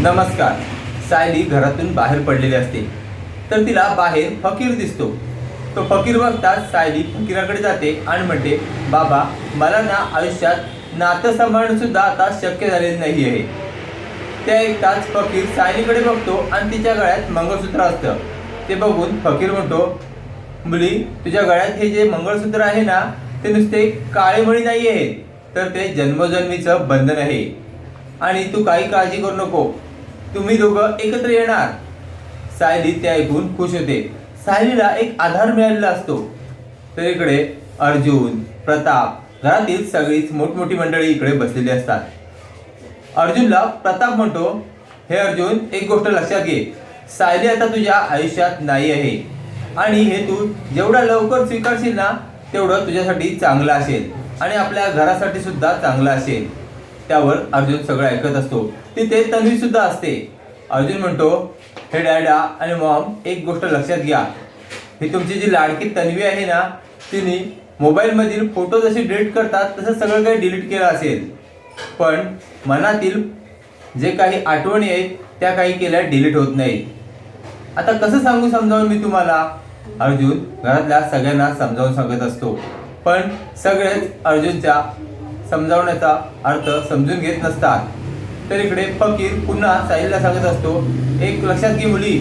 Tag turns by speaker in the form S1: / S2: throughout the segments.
S1: नमस्कार. सायली घरातून बाहेर पडलेली असते. तर तिला बाहेर फकीर दिसतो. तो फकीर बघताच सायली फकीराकडे जाते आणि म्हणते बाबा मला ना आयुष्यात नातं सांभाळणं सुद्धा आता शक्य झालेलं नाही आहे. त्या ऐकताच फकीर सायलीकडे बघतो आणि तिच्या गळ्यात मंगळसूत्र असतं. ते बघून फकीर म्हणतो मुली तुझ्या गळ्यात हे जे मंगळसूत्र आहे ना ते नुसते काळेमळी नाही आहे तर ते जन्मजन्मीचं बंधन आहे. आणि तू काही काळजी करू नको. तुम्ही दोघं एकत्र येणार. सायली ते ऐकून खुश होते. सायलीला एक आधार मिळालेला असतो. तर इकडे अर्जुन प्रताप घरातील सगळीच मोठमोठी मंडळी इकडे बसलेली असतात. अर्जुनला प्रताप म्हणतो हे अर्जुन एक गोष्ट लक्षात घे. सायली आता तुझ्या आयुष्यात नाही आहे. आणि हे तू जेवढा लवकर स्वीकारशील ना तेवढं तुझ्यासाठी चांगलं असेल. आणि आपल्या घरासाठी सुद्धा चांगलं असेल. त्यावर अर्जुन सगळं ऐकत असतो. तिथे तन्वी सुद्धा असते. अर्जुन म्हणतो हे डॅडा आणि मॉम एक गोष्ट लक्षात घ्या. ही तुमची जी लाडकी तन्वी आहे ना तिने मोबाईलमधील फोटो जसे डिलीट करतात तसं सगळं काही डिलीट केलं असेल. पण मनातील जे काही आठवणी आहेत त्या काही केल्या डिलीट होत नाही. आता कसं सांगू समजावून मी तुम्हाला? अर्जुन घरातल्या सगळ्यांना समजावून सांगत असतो. पण सगळेच अर्जुनच्या समजावण्याचा अर्थ समजून घेत नसतात. तर इकडे फकीर पुन्हा साहिलला सांगत असतो एक लक्षात घे मुली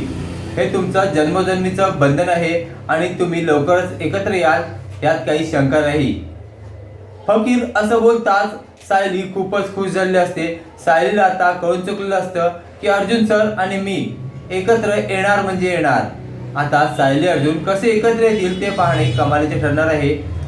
S1: हे तुमचं जन्मजन्मीचं बंधन आहे आणि तुम्ही लवकरच एकत्र याल यात काही शंका नाही. फकीर असं बोलताच सायली खूपच खुश झाली असते. सायलीला आता कळून चुकलेलं असतं की अर्जुन सर आणि मी एकत्र येणार म्हणजे येणार. आता सायली अर्जुन कसे एकत्र येतील ते पाहणे कमालीचे ठरणार आहे.